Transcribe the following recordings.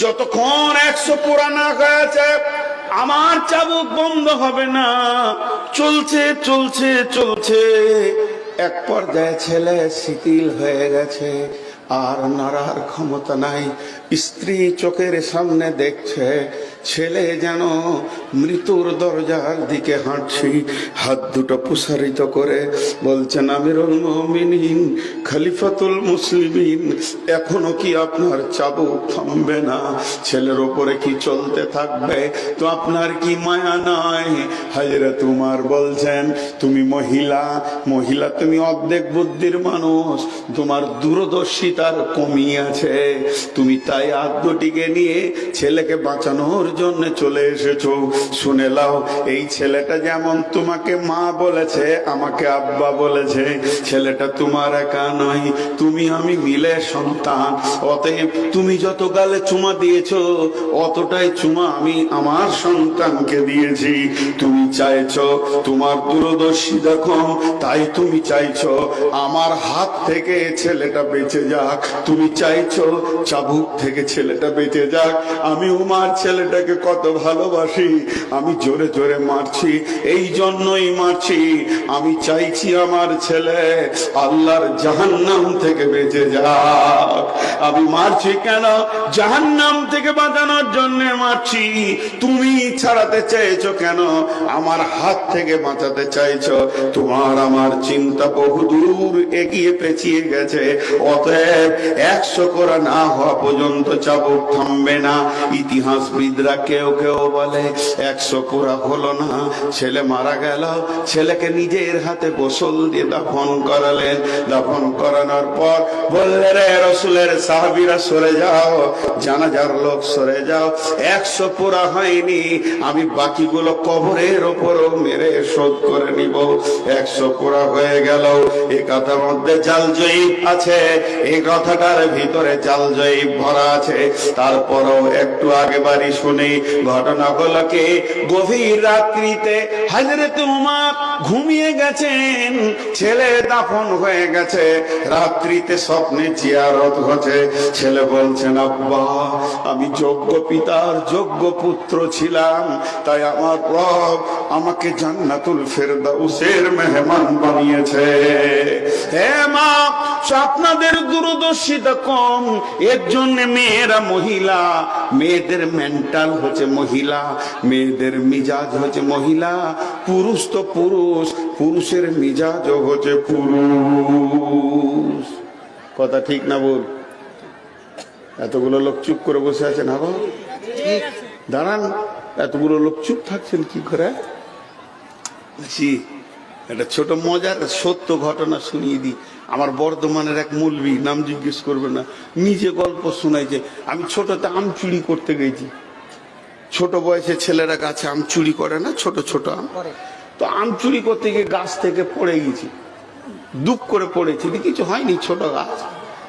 যতক্ষণ একশো পুরানা হয়েছে, আমার চাবুক বন্ধ হবে না। চলছে চলছে চলছে। এক পর্যায়ে ছেলে শিথিল হয়ে গেছে, আর নাড়ার ক্ষমতা নাই। স্ত্রী চোখের সামনে দেখছে ছেলে যেন মৃত্যুর দরজার দিকে হাঁটছি, হাত দুটো প্রসারিত করে বলছেন, আমিরুল মমিনিন, খলিফাতুল মুসলিমিন, এখনও কি আপনার চাবুক থামবে না? ছেলের ওপরে কি চলতে থাকবে? তো আপনার কি মায়া নাই? হাজরে তোমার বলছেন, তুমি মহিলা মহিলা তুমি অর্ধেক বুদ্ধির মানুষ, তোমার দূরদর্শিতার কমি আছে। তুমি তাই আদ্যটিকে নিয়ে ছেলেকে বাঁচানোর জন্য চলে এসেছ। শুনে লাও, এই ছেলেটা যেমন তোমাকে মা বলেছে, আমাকে আব্বা বলেছে, ছেলেটা তোমার একা নয়, তুমি আমি মিলে সন্তান। অতএব তুমি যত গালে চুমা দিয়েছ, অতটাই চুমা আমি আমার সন্তানকে দিয়েছি। তুমি চাইছো তোমার দূরদর্শী দেখো, তাই তুমি চাইছো আমার হাত থেকে ছেলেটা বেঁচে যাক। তুমি চাইছো চাবুক থেকে ছেলেটা বেঁচে যাক। আমি উমার ছেলেটাকে কত ভালোবাসি। আমি জোরে জোরে মারছি, এই জন্যই মারছি। আমি চাইছি আমার ছেলে আল্লাহর জাহান্নাম থেকে বেঁচে যাক। আমি মারছি কেন? জাহান্নাম থেকে বাঁচানোর জন্য মারছি। তুমি ছাড়াতে চেয়েছো কেন? আমার হাত থেকে বাঁচাতে চাইছো। তোমার আমার চিন্তা বহুদূর এগিয়ে পেছিয়ে গেছে। অতএব একশো করা না হওয়া পর্যন্ত চাবুক থামবে না। ইতিহাসবিদরা কেউ কেউ বলে, একশো কোরা হলো না। ছেলে মারা গেল, ছেলেকে নিজের হাতে গোসল দিয়ে দাফন করালেন। দাফন করানোর পর বললে, রে রসুলের সাহাবিরা সরে যাও, জানাজার লোক সরে যাও। একশো পুরা হয়নি, আমি বাকিগুলো কবরের ওপরও মেরে শোধ করে নিব। একশো পুরা হয়ে গেল, এ কথার মধ্যে জাল জয়ীব আছে এই কথাটার ভিতরে জাল জয়ীব ভরা আছে। তারপরও একটু আগে বাড়ি শুনি ঘটনাগুলোকে গভীর রাত্রিতে হাজরত উমার ঘুমিয়ে গেছেন ছেলে দাফন হয়ে গেছে। রাত্রিতে স্বপ্নে জিয়ারত হচ্ছে ছেলে বলছেন, আব্বা, আমি যোগ্য পিতার যোগ্য পুত্র ছিলাম, তাই আমার রব আমাকে জান্নাতুল ফেরদাউসের মেহমান বানিয়েছে। হে মা আপনাদের দূরদর্শিতা কম এর জন্য মেয়েরা মহিলা, মেয়েদের মেন্টাল হচ্ছে মহিলা, মেয়েদের মিজাজ হচ্ছে মহিলা, পুরুষ তো পুরুষ, পুরুষের মিজাজও হচ্ছে পুরুষ। কথা ঠিক না বল এতগুলো লোক চুপ করে বসে আছেন আবার দাঁড়ান, এতগুলো লোক চুপ থাকছেন কি করে? একটা ছোট মজার সত্য ঘটনা শুনিয়ে দিই। আমার বর্ধমানের এক মুলবি নাম জিজ্ঞেস করবে না। নিজে গল্প শোনাইছে। আমি ছোটতে আম চুরি করতে গেছি। ছোট বয়সে ছেলেরা গাছে আম চুরি করে না? ছোট ছোট আম। তো আম চুরি করতে গিয়ে গাছ থেকে পড়ে গেছি। দুঃখ করে পড়েছি। কিছু হয়নি ছোট গাছ।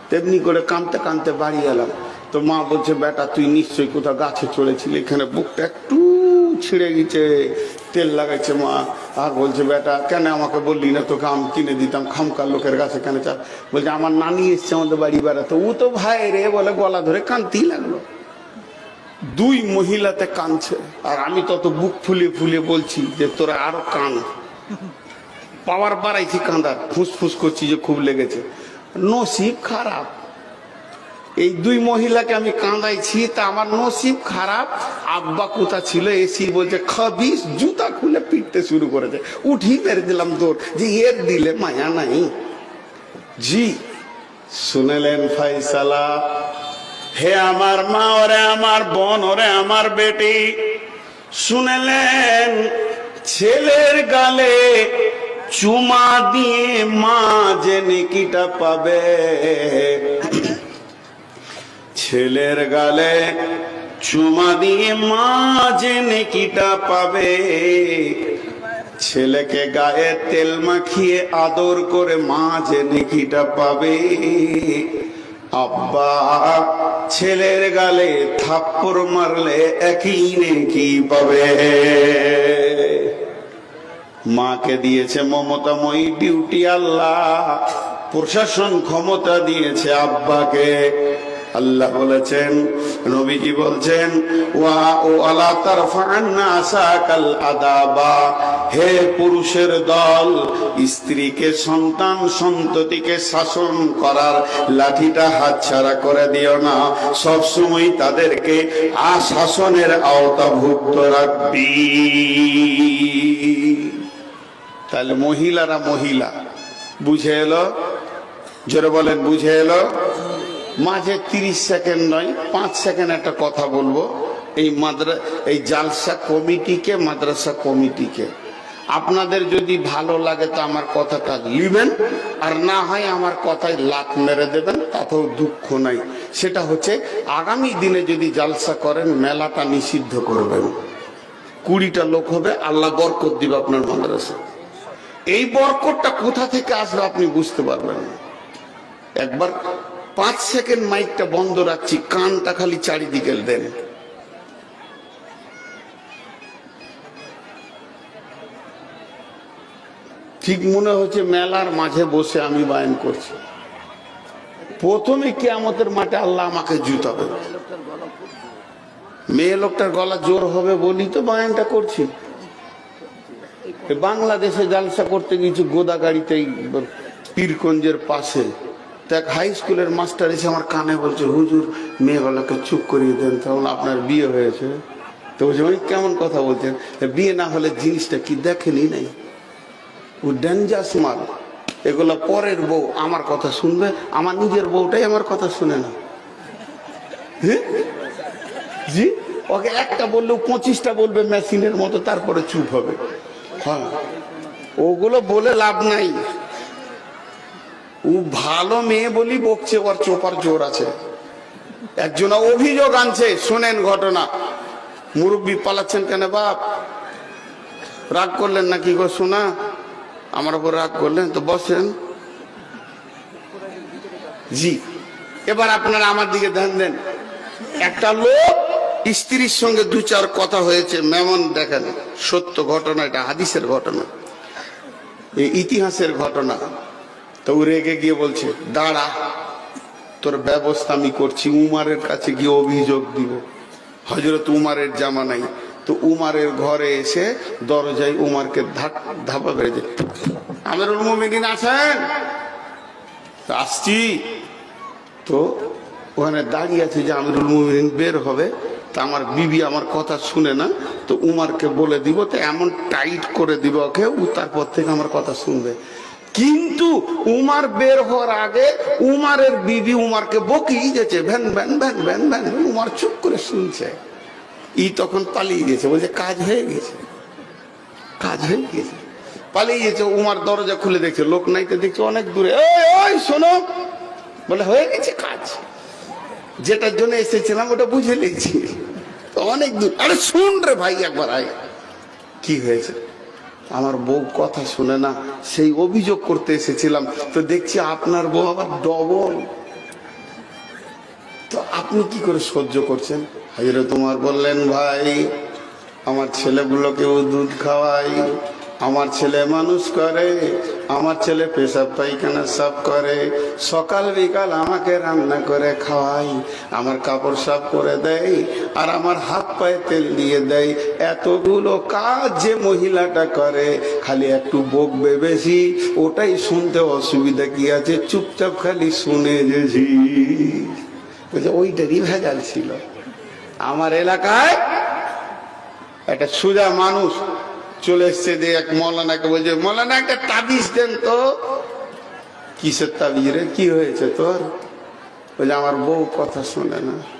তেমনি করে কানতে কানতে বাড়ি এলাম। তো মা বলছে বেটা তুই নিশ্চয়ই কোথাও গাছে চড়েছিলি? এখানে বুকটা একটু ছিঁড়ে গেছে, তেল লাগাইছে মা। আর বলছে, বেটা, কেন আমাকে বললি না তোকে? আম কিনে দিতাম খামকার লোকের কাছে কেন চা বলছে, আমার নানি এসছে আমাদের বাড়ি বেড়াতে। ও তো ভাই রে, বলে গলা ধরে কানতেই লাগল। দুই মহিলাতে কানছে। আর আমি তত বুক ফুলিয়ে ফুলিয়ে বলছি যে, তোরা আরও কান। পাওয়ার বাড়াইছি কাঁদার ফুসফুস করছি যে খুব লেগেছে। নসিব খারাপ। এই দুই মহিলাকে আমি কাঁদাইছি, তা আমার নসিব খারাপ। আব্বা কোথা ছিল? এসি বলছে খাবিস জুতা খুলে পিটতে শুরু করেছে। উঠি মেরে দিলাম তোর যে এর দিলে মায়া নাই। জি, শুনেলেন ফাইসালা। হে আমার মা, ওরে আমার বোন, ওরে আমার বেটি। শুনেলেন, ছেলের গালে চুমা দিয়ে মা যে নেকিটা পাবে। ছেলের গালে চুমা দিয়ে মা যে নেকিটা পাবে। ছেলেকে গায়ে তেল মাখিয়ে আদর করে মা যে নেকিটা পাবে। আব্বা, ছেলের গালে থাপ্পড় মারলে একই নেকি পাবে। মাকে দিয়েছে মমতাময়ী ডিউটি আল্লাহ, প্রশাসন ক্ষমতা দিয়েছে আব্বাকে। আল্লাহ বলেছেন, নবীজি বলছেন, ওয়া ও আলা তারফান্না আসাকাল আদাবা। হে পুরুষের দল, স্ত্রীকে সন্তান সন্ততিকে শাসন করার লাঠিটা হাতছাড়া করে দিও না। সব সময় তাদেরকে আশাসনের আওতাভুক্ত রাখবি। তাহলে মহিলারা মহিলা। বুঝে এলো? জোরে বলেন, বুঝে এলো? মাঝে তিরিশ সেকেন্ড নয়, পাঁচ সেকেন্ড একটা কথা বলব। এই মাদ্রা, এই জালসা কমিটিকে, মাদ্রাসা কমিটিকে। আপনাদের যদি ভালো লাগে তো আমার কথাটা লিবেন, আর না হয় আমার কথায় লাত মেরে দেবেন, তাতেও দুঃখ নাই। সেটা হচ্ছে, আগামী দিনে যদি জালসা করেন, মেলাটা নিষিদ্ধ করবেন। কুড়িটা লোক হবে, আল্লাহ বরকত দিবে আপনার মাদ্রাসা। এই বরকতটা কোথা থেকে আসবে আপনি বুঝতে পারবেন একবার পাঁচ সেকেন্ড মাইকটা বন্ধ রাখছি, কানটা খালি চারিদিকে দেন। ঠিক মনে হচ্ছে মেলার মাঝে বসে আমি বায়ন করছি। প্রথমে কেয়ামতের মাঠে আল্লাহ আমাকে জুতাবে। মেয়ে লোকটার গলা জোর হবে বলি তো বায়নটা করছি। বাংলাদেশে জালসা করতে গিয়েছি গোদা গাড়িতে পীরগঞ্জের পাশে। এক হাই স্কুলের মাস্টার এসে আমার কানে বলছে, হুজুর, মেয়েগুলোকে চুপ করিয়ে দেন, তখন আপনার বিয়ে হয়েছে। তো বলছে ওই কেমন কথা বলছেন? বিয়ে না হলে জিনিসটা কি দেখেনি নাই? ও ডেঞ্জাস মাল। এগুলো পরের বউ আমার কথা শুনবে, আমার নিজের বউটাই আমার কথা শুনে না? জি? ওকে একটা বললেও পঁচিশটা বলবে মেশিনের মতো, তারপরে চুপ হবে। হ্যাঁ ওগুলো বলে লাভ নাই। ও ভালো মেয়ে বলি বকছে, ওর চোপার জোর আছে। একজন অভিযোগ আনছে, শোনেন ঘটনা। মুরব্বী পালাচ্ছেন কেন বাপ? রাগ করলেন না কি গো শোনা আমার উপর রাগ করলেন তো বসেন। জি, এবার আপনারা আমার দিকে ধ্যান দেন। একটা লোক স্ত্রীর সঙ্গে দু চার কথা হয়েছে, মেমন দেখেন, সত্য ঘটনা এটা, হাদিসের ঘটনা। ইতিহাসের ঘটনা। তো ও রেগে গিয়ে বলছে, দাঁড়া, তোর ব্যবস্থা আমি করছি, উমারের কাছে গিয়ে অভিযোগ দিব। হজরত উমারের জামা নাই। তো উমারের ঘরে এসে দরজায় উমারকে ধাপা বেড়ে যায় আমিরুল মুমিনিন আছেন? আসছি। তো ওখানে দাঁড়িয়ে আছে যে আমিরুল মুমিনিন বের হবে। তা আমার বিবি আমার কথা শুনে না। তো উমারকে বলে দিব, তো এমন টাইট করে দিব ওকে তারপর থেকে আমার কথা শুনবে। কিন্তু উমার বের হওয়ার আগে উমারের বিবি উমারকে বকিয়ে গেছে ভ্যান ভ্যান ভ্যান ভ্যান ভ্যান। উমার চুপ করে শুনছে। ই তখন পালিয়ে গেছে, বলছে কাজ হয়ে গেছে, কাজ হয়ে গেছে। পালিয়ে গেছে, উমার দরজা খুলে দেখছে, লোক নাই তো দেখছে অনেক দূরে। ওই শোনো, বলে হয়ে গেছে কাজ। যেটার জন্য এসেছিলাম ওটা বুঝে নিয়েছি। অনেক দূর। আরে শুন রে ভাই একবার আয়। কি হয়েছে? আমার বউ কথা শুনে না, সেই অভিযোগ করতে এসেছিলাম। তো দেখছি আপনার বউ আবার ডবল। তো আপনি কি করে সহ্য করছেন? হাজিরে তোমার বললেন, ভাই, আমার ছেলেগুলোকেও দুধ খাওয়াই, আমার ছেলে মানুষ করে আমার ছেলে পেশাব পায়খানা সাফ করে। সকাল, বিকাল আমাকে রান্না করে খাওয়াই। আমার কাপড় সাফ করে দেয় আর আমার হাত পায়ে তেল দিয়ে দেয়। এতগুলো কাজ যে মহিলাটা করে, খালি একটু বকবে বেশি। ওটাই শুনতে অসুবিধা কি আছে? চুপচাপ খালি শুনে যেছি বলছে, ওইটারই ভেজাল ছিল। আমার এলাকায় একটা সোজা মানুষ চলে এসছে যে এক মৌলানাকে বলছে, মৌলানা, একটা তাবিজ দেন তো। কিসের তাবিজ রে? কি হয়েছে তোর? বলছে, আমার বউ কথা শোনে না।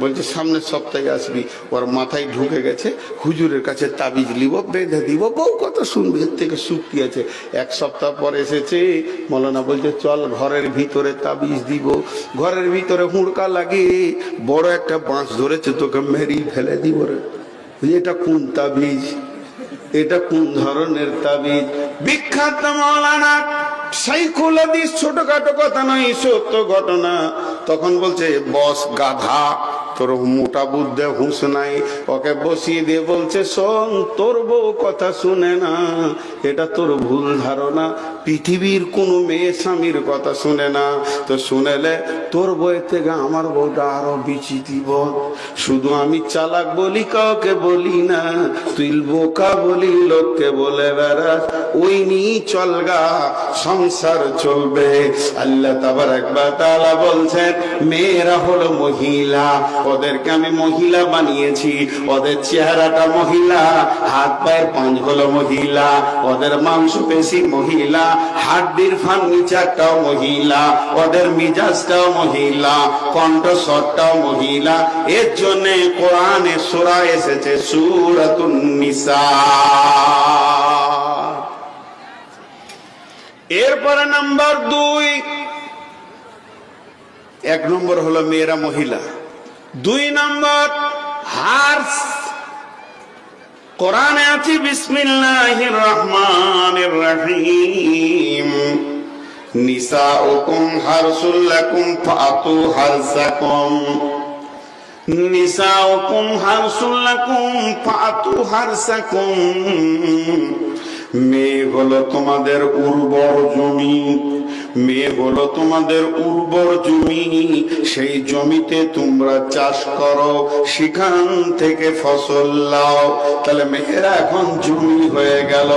বলছে, সামনের সপ্তাহে আসবি। ওর মাথায় ঢুকে গেছে, হুজুরের কাছে তাবিজ লিব, বেঁধে দিব। বউ কথা শুনবে, এর থেকে সুক্তি আছে। এক সপ্তাহ পর এসেছে, মৌলানা বলছে, চল ঘরের ভিতরে তাবিজ দিব। ঘরের ভিতরে হুড়কা লাগে বড় একটা বাঁশ ধরেছে, তোকে মেরি ফেলে দিব রে। এটা কোন তাবিজ? এটা কোন ধরনের তাবিজ? বিখ্যাত মৌলানা সাইকুল হাদিস ছোটখাটো কথা নয়, সত্য ঘটনা। তখন বলছে, বস গাধা। তোর মোটা বুদ্ধে হুঁস নাই। ওকে বসিয়ে দিয়ে বলছে, শোন, তোর বউ কথা শুনে না। এটা তোর ভুল ধারণা। পৃথিবীর কোনো মেয়ে স্বামীর কথা শুনে না। তো শুনেলে তোর বইয়ের থেকে আমার বউটা আরও বিচিতিব শুধু আমি চালাক বলি, কাউকে বলি না। তুই বোকা বলি, লোককে বলে বেড়াস। ওই নিয়ে চলগা সংসার চলবে। আল্লাহ তাবার একবার তালা বলছেন, মেয়েরা হলো মহিলা। ওদেরকে আমি মহিলা বানিয়েছি। ওদের চেহারাটা মহিলা, হাত পায়ের পাঁচ হলো মহিলা। ওদের মাংস পেশি মহিলা, হাড্ডির ফার্নিচারটাও মহিলা। ওদের মিজাজটাও মহিলা, কণ্ঠস্বরটাও মহিলা। এর জন্য কোরআনে সোরা এসেছে, সুরাতুন নিসা। এরপরে নাম্বার দুই, এক নম্বর হলো মেয়েরা মহিলা। দুই নম্বর হার্স কোরআনে আছে, বিসমিল্লাহির রহমানির রহিম। নিসাউকুম হারসুল লাকুম ফাতু হারসাকুম। নিসাউকুম হারসুল লাকুম ফাতু হারসাকুম। মেয়ে হলো তোমাদের উর্বর জমি। মেয়ে হলো তোমাদের উর্বর জমি, সেই জমিতে তোমরা চাষ করো, সেখান থেকে ফসল লাও। তাহলে মেয়েরা এখন জমি হয়ে গেল।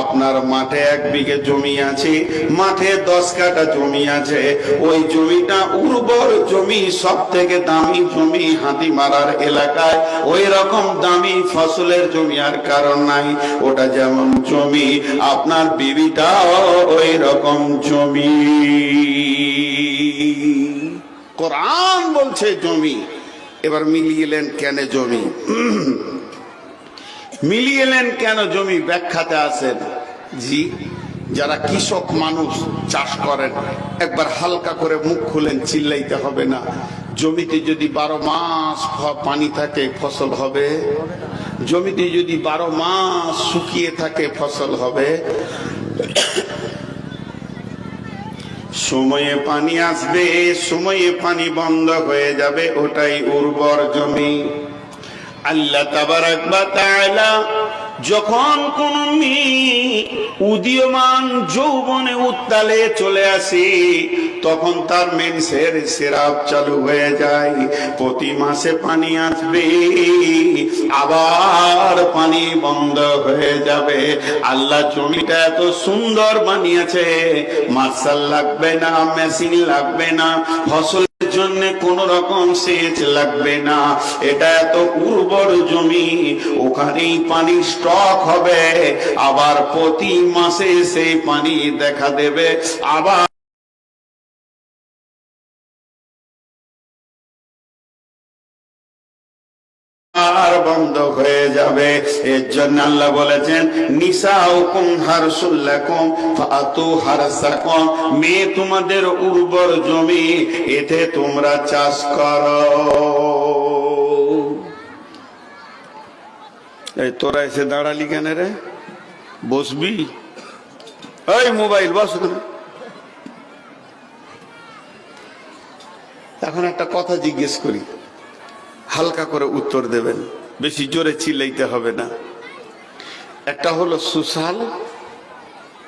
আপনার মাঠে এক বিঘে জমি আছে, মাঠে দশ কাটা জমি আছে। ওই জমিটা উর্বর জমি সব থেকে দামি জমি হাতি মারার এলাকায়। ওই রকম দামি ফসলের জমি আর কারণ নাই। ওটা যেমন জমি, আপনার বিবিটাও ওই রকম জমি। কোরআন বলছে জমি। এবার মিলিয়েলেন কেন জমি? মিলিয়েলেন কেন জমি? ব্যাখ্যাতে আছেন। জি, যারা কৃষক মানুষ চাষ করেন, একবার হালকা করে মুখ খুলেন, চিল্লাইতে হবে না। জমিতে যদি বারো মাস পানি থাকে, ফসল হবে? জমিতে যদি বারো মাস শুকিয়ে থাকে, ফসল হবে? সময়ে পানি আসবে, সময়ে পানি বন্ধ হয়ে যাবে, ওটাই উর্বর জমি। আল্লাহ তাবারাক বা তাআলা যখন কোন উদীয়মান যৌবনে উত্তালে চলে আসে, তখন তার মেন্সের সেরাপ চালু হয়ে যায়। প্রতি মাসে পানি আসবে, আবার পানি বন্ধ হয়ে যাবে। আল্লাহ জমিটা এত সুন্দর বানিয়েছে, মার্শাল লাগবে না, মেশিন লাগবে না, ফসল জন্য কোন রকম সেচ লাগবে না। এটা এত উর্বর জমি, ওখানেই পানি স্টক হবে। আবার প্রতি মাসে সেই পানি দেখা দেবে। আবার যাবে এর জন্য আল্লাহ বলেছেন নিসা হুকুম হারসুল্লাকুম ফাতু হারসাকুম, মেয়ে তোমাদের উর্বর জমি, এতে তোমরা চাষ করো। এই তোরা এসে দাঁড়ালি কেন রে? বসবি? ওই মোবাইল, বস। এখন একটা কথা জিজ্ঞেস করি, হালকা করে উত্তর দেবেন। বেশি জোরে চিল্লাইতে হবে না। একটা হলো সুশাল,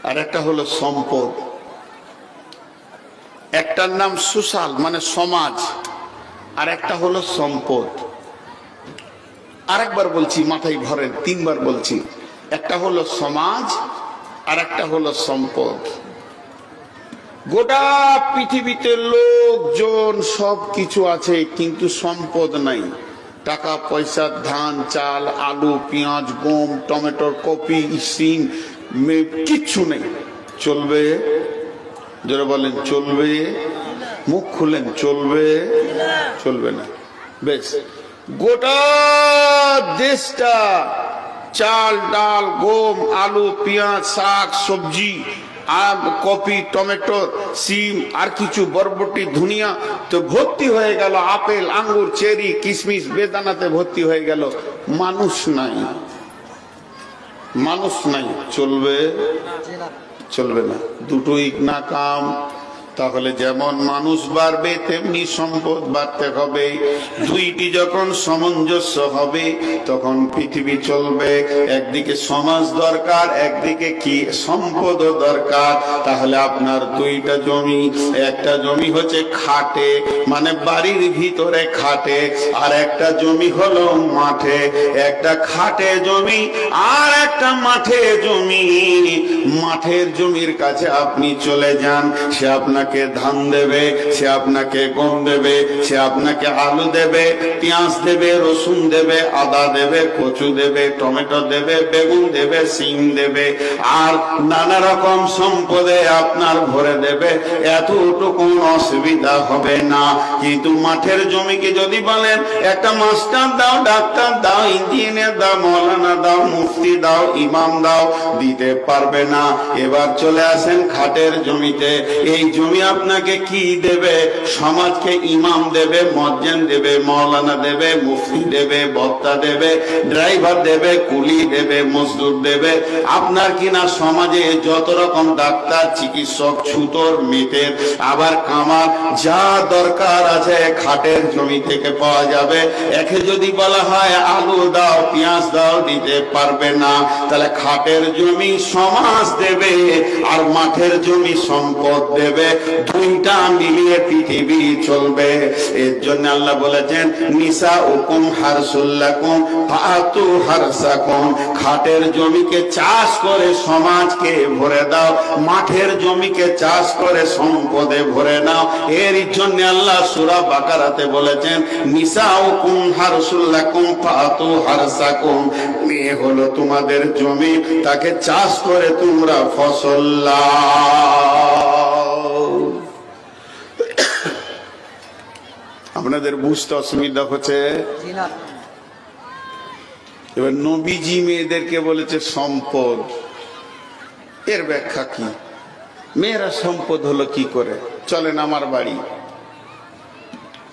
আর একটা হলো সম্পদ। একটার নাম সুশাল মানে সমাজ, আর একটা হলো সম্পদ। আরেকবার বলছি, মাথায় ভরেন তিনবার বলছি। একটা হলো সমাজ, আর একটা হলো সম্পদ। গোটা পৃথিবীতে লোকজন সব কিছু আছে, কিন্তু সম্পদ নাই। টাকা, পয়সা, ধান, চাল, আলু, পেঁয়াজ, গম টমেটোর কপি সিম কিচ্ছু নেই। চলবে? যারা বলেন, চলবে? মুখ খুলেন, চলবে? চলবে না। বেশ। গোটা দেশটা চাল, ডাল, গম, আলু, পেঁয়াজ, শাক, সবজি আর কপি, টমেটো, সিম, আর কিছু বরবটি, ধুনিয়া তো ভর্তি হয়ে গেল। আপেল, আঙ্গুর, চেরি কিশমিশ বেদানাতে ভর্তি হয়ে গেল। মানুষ নাই। মানুষ নাই। চলবে? চলবে না। দুটোই না কাম। তাহলে যেমন মানুষ বাড়বে, তেমনি সম্পদ বাড়তে হবে। দুইটি যখন সামঞ্জস্য হবে, তখন পৃথিবী চলবে। একদিকে সমাজ দরকার, একদিকে কি? সম্পদও দরকার। তাহলে আপনার দুইটা জমি, একটা জমি হচ্ছে খাটে মানে বাড়ির ভিতরে খাটে, আর একটা জমি হলো মাঠে। একটা খাটে জমি, আর একটা মাঠে জমি। মাঠের জমির কাছে আপনি চলে যান, সে আপনাকে ধান দেবে, সে আপনাকে গম দেবে, সে আপনাকে আলু দেবে, পেঁয়াজ দেবে, রসুন দেবে, আদা দেবে, কচু দেবে, টমেটো দেবে, বেগুন দেবে সিম দেবে, আর নানা রকম সম্পদে আপনার ভরে দেবে। এতটুকু অসুবিধা হবে না। কিন্তু মাঠের জমিকে যদি বলেন, একটা মাস্টার দাও, ডাক্তার দাও, ইঞ্জিনিয়ার দাও, মৌলানা দাও, মুফতি দাও, ইমাম দাও, দিতে পারবে না। এবার চলে আসেন খাটের জমিতে। এই জমি আপনাকে কি দেবে? সমাজকে ইমাম দেবে মজ্জেন দেবে, মৌলানা দেবে, মুফতি দেবে, বক্তা দেবে, ড্রাইভার দেবে, কুলি দেবে, মজদুর দেবে। আপনার কিনা সমাজে যত রকম ডাক্তার, চিকিৎসক, ছুতর মেটের আবার কামার, যা দরকার আছে খাটের জমি থেকে পাওয়া যাবে। একে যদি বলা হয়, আলু দাও, পেঁয়াজ দাও, দিতে পারবে না। তাহলে খাটের জমি সমাজ দেবে, আর মাঠের জমি সম্পদ দেবে। দুইটা মিলিয়ে পৃথিবী চলবে। এর জন্য আল্লাহ বলেছেন নিসা হুকুম হারসুল্লাকুম ফাতু হারসাকুম। খাটের জমিকে চাষ করে সমাজকে ভরে দাও, মাঠের জমিকে চাষ করে সম্পদে ভরে নাও। এর জন্য আল্লাহ সূরা বাকারাতে বলেছেন নিসা হুকুম হারসুল্লাকুম ফাতু হারসাকুম। মেয়ে হলো তোমাদের জমি, তাকে চাষ করে তোমরা ফসল লাও। আপনাদের বুঝতে অসুবিধা হচ্ছে? এবার নবীজি মেয়েদেরকে বলেছে সম্পদ। এর ব্যাখ্যা কি? মেয়েরা সম্পদ হলো কি করে? চলেন আমার বাড়ি।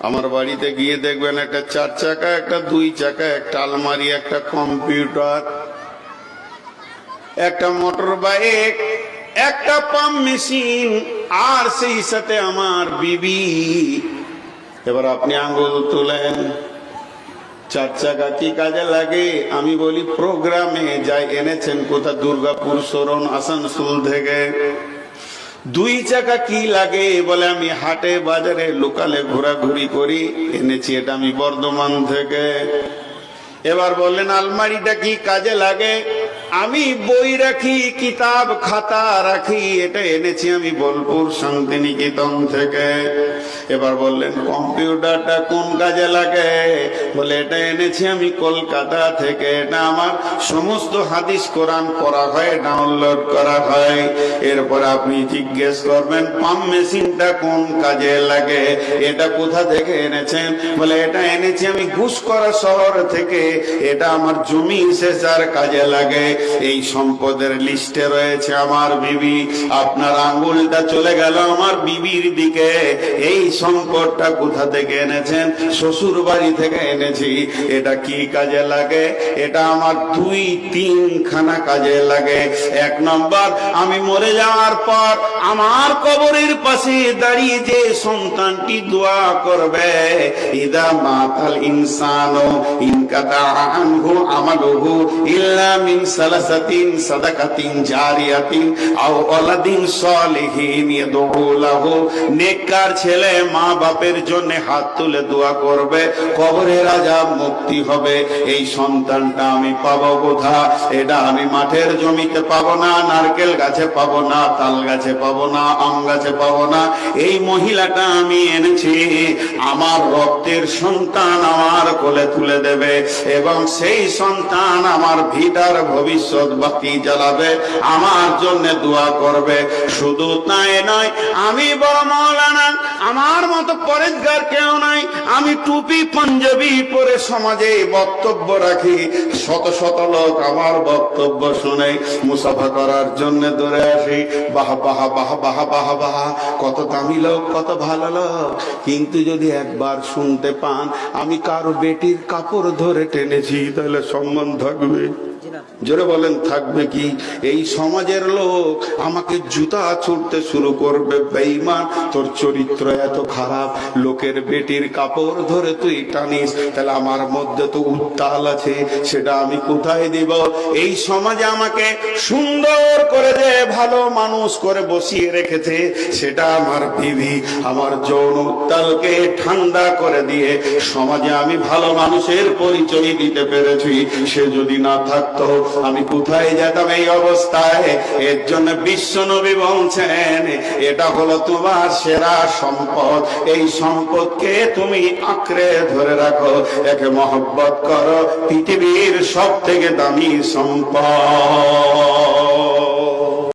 আমার বাড়িতে গিয়ে দেখবেন একটা চার চাকা, একটা দুই চাকা, একটা আলমারি, একটা কম্পিউটার, একটা মোটর বাইক, একটা পাম্প মেশিন আর সেই সাথে আমার বিবি। এবার আপনি আঙ্গুল তুলেন। চার চাকা কি কাজে লাগে। আমি বলি, প্রোগ্রামে যাই, এনেছেন কোথা? দুর্গাপুর, সরণ, আসানসোল থেকে। দুই চাকা কি লাগে বলে আমি হাটে বাজারে লোকালে ঘোরাঘুরি করি। এনেছি এটা আমি বর্ধমান থেকে। এবার বললেন, আলমারিটা কি কাজে লাগে? আমি বই রাখি, কিতাব খাতা রাখি, এটা এনেছি আমি বোলপুর শান্তিনিকেতন থেকে। এবার বললেন, কম্পিউটারটা কোন কাজে লাগে? বলে, এটা এনেছি আমি কলকাতা থেকে। এটা আমার সমস্ত হাদিস কোরআন করা হয়, ডাউনলোড করা হয়। এরপর আপনি জিজ্ঞেস করবেন, পাম্প মেশিনটা কোন কাজে লাগে? এটা কোথা থেকে এনেছেন? বলে, এটা এনেছি আমি ঘুষ করা শহর থেকে। এটা আমার জমি শেষার কাজে লাগে। এই সম্পদের লিস্টে রয়েছে আমার বিবি। আপনার আঙ্গুলটা চলে গেল আমার বিবির দিকে। এই সম্পদটা কোথা থেকে এনেছেন? শ্বশুর বাড়ি থেকে এনেছি। এটা কি কাজে লাগে? এটা আমার দুই তিনখানা কাজে লাগে। এক নম্বর, আমি মরে যাওয়ার পর আমার কবরের পাশে দাঁড়িয়ে যে সন্তানটি দোয়া করবে, ইদা মাতাল ইনসানো ইনকাতা আনহু আমালুহু ইল্লা মিন ছেলে মা বাপের জন্য হাত তুলে দোয়া করবে কবরের আজাব মুক্তি হবে। এই সন্তানটা আমি পাবো কোথা? এটা আমি মাঠের জমিতে পাবো না, নারকেল গাছে পাবো না, তাল গাছে পাবো না, আম গাছে পাবো না। এই মহিলাটা আমি এনেছি, আমার রক্তের সন্তান আমার কোলে তুলে দেবে এবং সেই সন্তান আমার ভিটার ভবিষ্যৎ বাতি জ্বালাবে, আমার জন্য দোয়া করবে। শুধু তাই নয়, আমি বড় মৌলানা, আমার মতো পরেজগার কেউ নাই। আমি টুপি পাঞ্জাবি পরে সমাজে বক্তব্য রাখি। শত শত লোক আমার বক্তব্য শুনে মুসাফা করার জন্য দূরে আসি। বাহ বাহ বাহ বাহ বাহ বাহ, কত দামি লোক, কত ভালো লোক। কিন্তু যদি একবার শুনতে পান, আমি কারও বেটির কাপড় ধরে টেনেছি, তাহলে সম্মান থাকবে। জোরে বলেন, থাকবে কি? এই সমাজের লোক আমাকে জুতা ছুটতে শুরু করবে, বেঈমান। তোর চরিত্র এত খারাপ, লোকের বেটির কাপড় ধরে তুই টানিস। তাহলে আমার মধ্যে তো উত্তাল আছে, সেটা আমি কোথায় দিব? এই সমাজে আমাকে সুন্দর করে যে ভালো মানুষ করে বসিয়ে রেখেছে, সেটা আমার বিবি, আমার যৌন উত্তালকে ঠান্ডা করে দিয়ে সমাজে আমি ভালো মানুষের পরিচয় দিতে পেরেছি। সে যদি না আমি কোথায় যেতাম এই অবস্থায়? এর জন্য বিশ্ব নবী বলছেন, এটা হলো তোমার সেরা সম্পদ। এই সম্পদকে তুমি আঁকড়ে ধরে রাখো। একে মহব্বত করো। পৃথিবীর সব থেকে দামি সম্পদ।